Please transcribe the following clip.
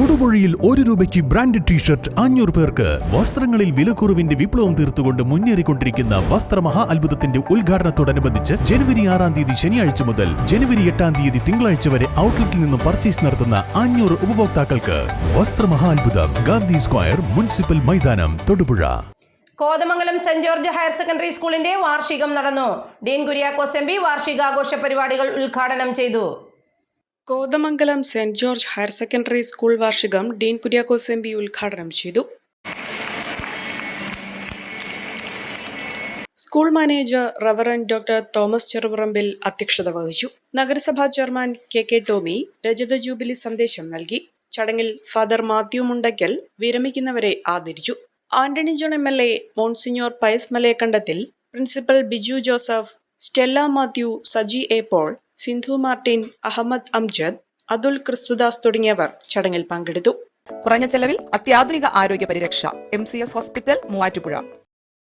തൊടുപുഴയിൽ ഒരു രൂപയ്ക്ക് ബ്രാൻഡഡ് ടീഷർട്ട് അഞ്ഞൂറ് പേർക്ക്. വസ്ത്രങ്ങളിൽ വിലക്കുറവിന്റെ വിപ്ലവം തീർത്തുകൊണ്ട് മുന്നേറിക്കൊണ്ടിരിക്കുന്ന വസ്ത്രമഹാ അത്ഭുതത്തിന്റെ ഉദ്ഘാടനത്തോടനുബന്ധിച്ച് ജനുവരി ആറാം തീയതി ശനിയാഴ്ച മുതൽ ജനുവരി എട്ടാം തീയതി തിങ്കളാഴ്ച വരെ ഔട്ട്ലെറ്റിൽ നിന്നും പർച്ചേസ് നടത്തുന്ന അഞ്ഞൂറ് ഉപഭോക്താക്കൾക്ക് വസ്ത്രമഹാ അത്ഭുതം. ഗാന്ധി സ്ക്വയർ മുനിസിപ്പൽ മൈതാനം Thodupuzha. Kothamangalam Saint George higher secondary സ്കൂളിന്റെ വാർഷികം നടന്നു. ഡീൻ കുര്യാക്കോസ് എം പി വാർഷികാഘോഷ പരിപാടികൾ ഉദ്ഘാടനം ചെയ്തു. Kothamangalam Saint George higher secondary school വാർഷികം ഡീൻ കുര്യാക്കോസ് എം പി ഉദ്ഘാടനം ചെയ്തു. School manager reverend doctor Thomas Cherupurambil അധ്യക്ഷത വഹിച്ചു. നഗരസഭാ ചെയർമാൻ കെ കെ ടോമി രജത ജൂബിലി സന്ദേശം നൽകി. ചടങ്ങിൽ ഫാദർ മാത്യു മുണ്ടയ്ക്കൽ വിരമിക്കുന്നവരെ ആദരിച്ചു. Antony John M L A Monsignor Pius Malayakandathil principal Biju Joseph Stella Mathew Saji A Paul Sindhu Martin Ahammed Amjad Athul Kristhudas തുടങ്ങിയവർ ചടങ്ങിൽ പങ്കെടുത്തു. കുറഞ്ഞ ചെലവിൽ അത്യാധുനിക ആരോഗ്യ പരിരക്ഷ M C S hospital Muvattupuzha.